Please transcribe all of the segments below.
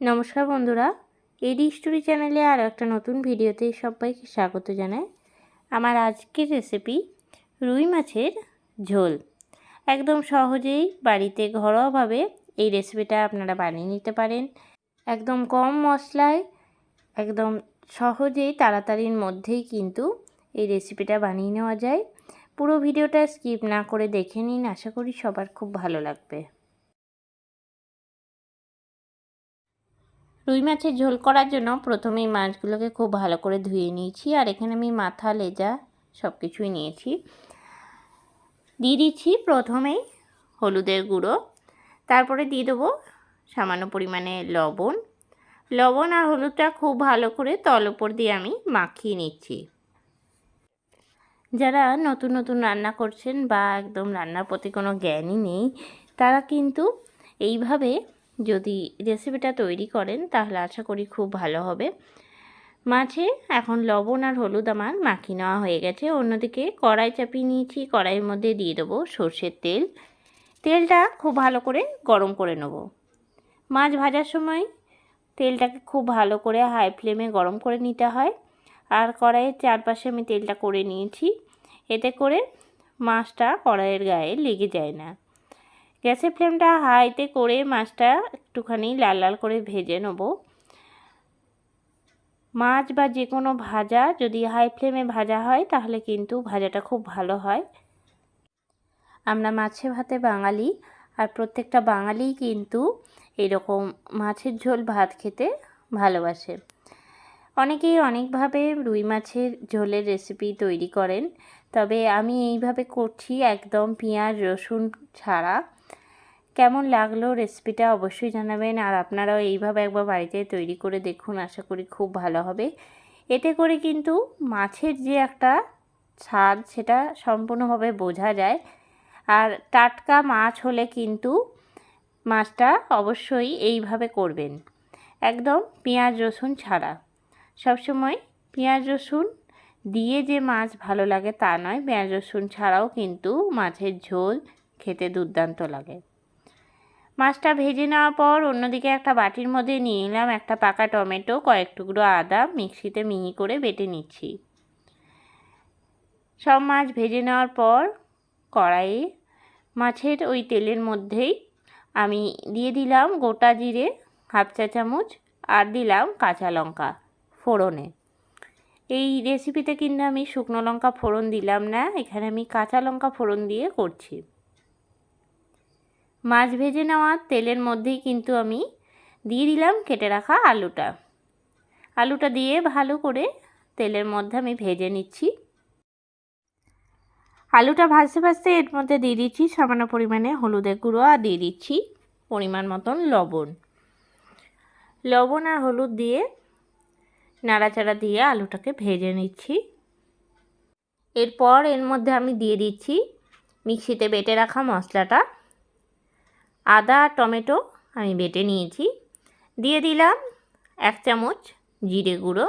নমস্কার বন্ধুরা, এডি স্টোরি চ্যানেলে আর একটা নতুন ভিডিওতে সবাইকে স্বাগত জানাই। আমার আজকের রেসিপি রুই মাছের ঝোল। একদম সহজেই বাড়িতে ঘরোয়াভাবে এই রেসিপিটা আপনারা বানিয়ে নিতে পারেন। একদম কম মশলায়, একদম সহজেই তাড়াতাড়ির মধ্যেই কিন্তু এই রেসিপিটা বানিয়ে নেওয়া যায়। পুরো ভিডিওটা স্কিপ না করে দেখে নিন, আশা করি সবার খুব ভালো লাগবে। রুই মাছের ঝোল করার জন্য প্রথমেই মাছগুলোকে খুব ভালো করে ধুয়ে নিয়েছি, আর এখানে আমি মাথা, লেজা সব কিছুই নিয়েছি। দিয়ে দিচ্ছি প্রথমেই হলুদের গুঁড়ো, তারপরে দিয়ে দেবো সামান্য পরিমাণে লবণ। লবণ আর হলুদটা খুব ভালো করে তল ওপর দিয়ে আমি মাখিয়ে নিচ্ছি। যারা নতুন নতুন রান্না করছেন বা একদম রান্নার প্রতি কোনো জ্ঞানই নেই, তারা কিন্তু এইভাবে যদি রেসিপিটা তৈরি করেন, তাহলে আশা করি খুব ভালো হবে। মাছে এখন লবণ আর হলুদ আমার মাখিয়ে নেওয়া হয়ে গেছে। অন্যদিকে কড়াই চাপিয়ে নিয়েছি, কড়াইয়ের মধ্যে দিয়ে দেবো সর্ষের তেল। তেলটা খুব ভালো করে গরম করে নেব। মাছ ভাজার সময় তেলটাকে খুব ভালো করে হাই ফ্লেমে গরম করে নিতে হয়। আর কড়াইয়ের চারপাশে আমি তেলটা করে নিয়েছি। এতে করে মাছটা কড়াইয়ের গায়ে লেগে যায় না। গ্যাসের ফ্লেমটা হাইতে করে মাছটা একটুখানি লাল লাল করে ভেজে নেব। মাছ বা যে কোনো ভাজা যদি হাই ফ্লেমে ভাজা হয়, তাহলে কিন্তু ভাজাটা খুব ভালো হয়। আমরা মাছে ভাতে বাঙালি, আর প্রত্যেকটা বাঙালি কিন্তু এরকম মাছের ঝোল ভাত খেতে ভালোবাসে। অনেকেই অনেকভাবে রুই মাছের ঝোলের রেসিপি তৈরি করেন, তবে আমি এইভাবে করছি একদম পেঁয়াজ, রসুন ছাড়া। কেমন লাগল রেসিপিটা অবশ্যই জানাবেন। আর আপনারাও এইভাবে একবার বাড়িতে তৈরি করে দেখুন, আশা করি খুব ভালো হবে। এতে করে কিন্তু মাছের যে একটা স্বাদ, সেটা সম্পূর্ণভাবে বোঝা যায়। আর টাটকা মাছ হলে কিন্তু মাছটা অবশ্যই এইভাবে করবেন। একদম পেঁয়াজ, রসুন ছাড়া। সবসময় পেঁয়াজ, রসুন দিয়ে যে মাছ ভালো লাগে তা নয়। পেঁয়াজ, রসুন ছাড়াও কিন্তু মাছের ঝোল খেতে দুর্দান্ত লাগে। মাছটা ভেজে নেওয়ার পর অন্যদিকে একটা বাটির মধ্যে নিয়ে নিলাম একটা পাকা টমেটো, কয়েক টুকরো আদা, মিক্সিতে মিহি করে বেটে নিচ্ছি। সব মাছ ভেজে নেওয়ার পর কড়াইয়ে মাছের ওই তেলের মধ্যেই আমি দিয়ে দিলাম গোটা জিরে, হাফ চা চামচ, আর দিলাম কাঁচা লঙ্কা ফোড়নে। এই রেসিপিতে কিন্তু আমি শুকনো লঙ্কা ফোড়ন দিলাম না, এখানে আমি কাঁচা লঙ্কা ফোড়ন দিয়ে করছি। মাছ ভেজে নেওয়া তেলের মধ্যেই কিন্তু আমি দিয়ে দিলাম কেটে রাখা আলুটা। আলুটা দিয়ে ভালো করে তেলের মধ্যে আমি ভেজে নিচ্ছি। আলুটা ভাজতে ভাজতে এর মধ্যে দিয়ে দিচ্ছি সামান্য পরিমাণে হলুদের গুঁড়ো আর দিয়ে দিচ্ছি পরিমাণ মতন লবণ। লবণ আর হলুদ দিয়ে নাড়াচাড়া দিয়ে আলুটাকে ভেজে নিচ্ছি। এরপর এর মধ্যে আমি দিয়ে দিচ্ছি মিক্সিতে বেটে রাখা মশলাটা। আদা আর টমেটো আমি বেটে নিয়েছি। দিয়ে দিলাম এক চামচ জিরে গুঁড়ো।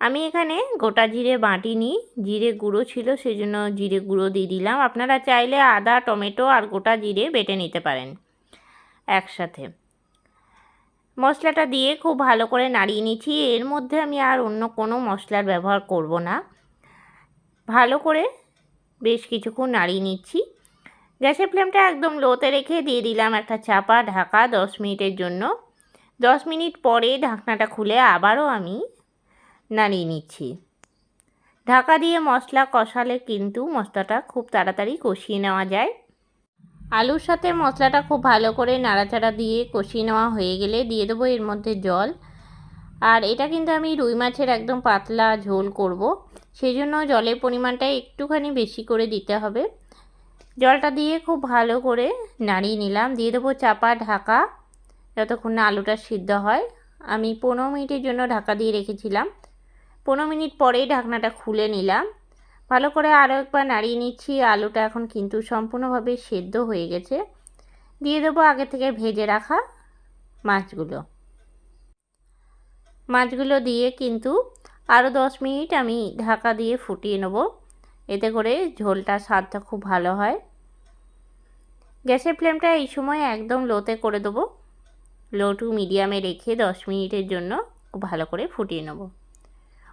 আমি এখানে গোটা জিরে বাটিনি জিরে গুঁড়ো ছিল সেই জন্য জিরে গুঁড়ো দিয়ে দিলাম। আপনারা চাইলে আদা, টমেটো আর গোটা জিরে বেটে নিতে পারেন একসাথে। মশলাটা দিয়ে খুব ভালো করে নাড়িয়ে নিচ্ছি। এর মধ্যে আমি আর অন্য কোনো মশলার ব্যবহার করব না। ভালো করে বেশ কিছুক্ষণ নাড়িয়ে নিচ্ছি। গ্যাসের ফ্লেমটা একদম লোতে রেখে দিয়ে দিলাম একটা চাপা ঢাকা দশ মিনিটের জন্য। দশ মিনিট পরে ঢাকনাটা খুলে আবারও আমি নাড়িয়ে নিচ্ছি। ঢাকা দিয়ে মশলা কষালে কিন্তু মশলাটা খুব তাড়াতাড়ি কষিয়ে নেওয়া যায়। আলুর সাথে মশলাটা খুব ভালো করে নাড়াচাড়া দিয়ে কষিয়ে নেওয়া হয়ে গেলে দিয়ে দেবো এর মধ্যে জল। আর এটা কিন্তু আমি রুই মাছের একদম পাতলা ঝোল করব সেই জন্য জলের পরিমাণটা একটুখানি বেশি করে দিতে হবে। জলটা দিয়ে খুব ভালো করে নাড়িয়ে নিলাম। দিয়ে দেবো চাপা ঢাকা, যতক্ষণ না আলুটা সিদ্ধ হয়। আমি পনেরো মিনিটের জন্য ঢাকা দিয়ে রেখেছিলাম। পনেরো মিনিট পরেই ঢাকনাটা খুলে নিলাম। ভালো করে আরও একবার নাড়িয়ে নিচ্ছি। আলুটা এখন কিন্তু সম্পূর্ণভাবে সেদ্ধ হয়ে গেছে। দিয়ে দেবো আগে থেকে ভেজে রাখা মাছগুলো। মাছগুলো দিয়ে কিন্তু আরও দশ মিনিট আমি ঢাকা দিয়ে ফুটিয়ে নেব। এতে করে ঝোলটা স্বাদটা খুব ভালো হয়। গ্যাসের ফ্লেমটা এই সময় একদম লোতে করে দেবো। লো টু মিডিয়ামে রেখে দশ মিনিটের জন্য খুব ভালো করে ফুটিয়ে নেব।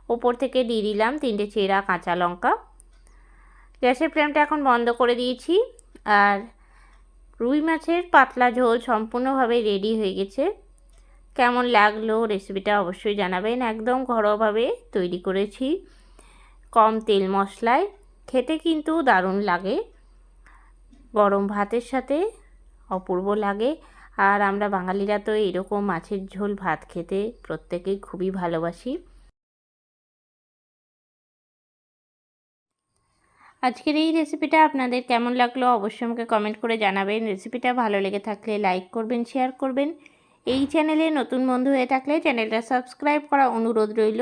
ওপর থেকে দিয়ে দিলাম তিনটে চেরা কাঁচা লঙ্কা। গ্যাসের ফ্লেমটা এখন বন্ধ করে দিয়েছি আর রুই মাছের পাতলা ঝোল সম্পূর্ণভাবে রেডি হয়ে গেছে। কেমন লাগল রেসিপিটা অবশ্যই জানাবেন। একদম ঘরোয়াভাবে তৈরি করেছি। কম তেল মশলায় খেতে কিন্তু দারুণ লাগে। গরম ভাতের সাথে অপূর্ব লাগে। আর আমরা বাঙালিরা তো এরকম মাছের ঝোল ভাত খেতে প্রত্যেকেই খুবই ভালোবাসি। আজকের এই রেসিপিটা আপনাদের কেমন লাগল অবশ্যই আমাকে কমেন্ট করে জানাবেন। রেসিপিটা ভালো লেগে থাকলে লাইক করবেন, শেয়ার করবেন। এই চ্যানেলে নতুন বন্ধু হয়ে থাকলে চ্যানেলটা সাবস্ক্রাইব করা অনুরোধ রইল।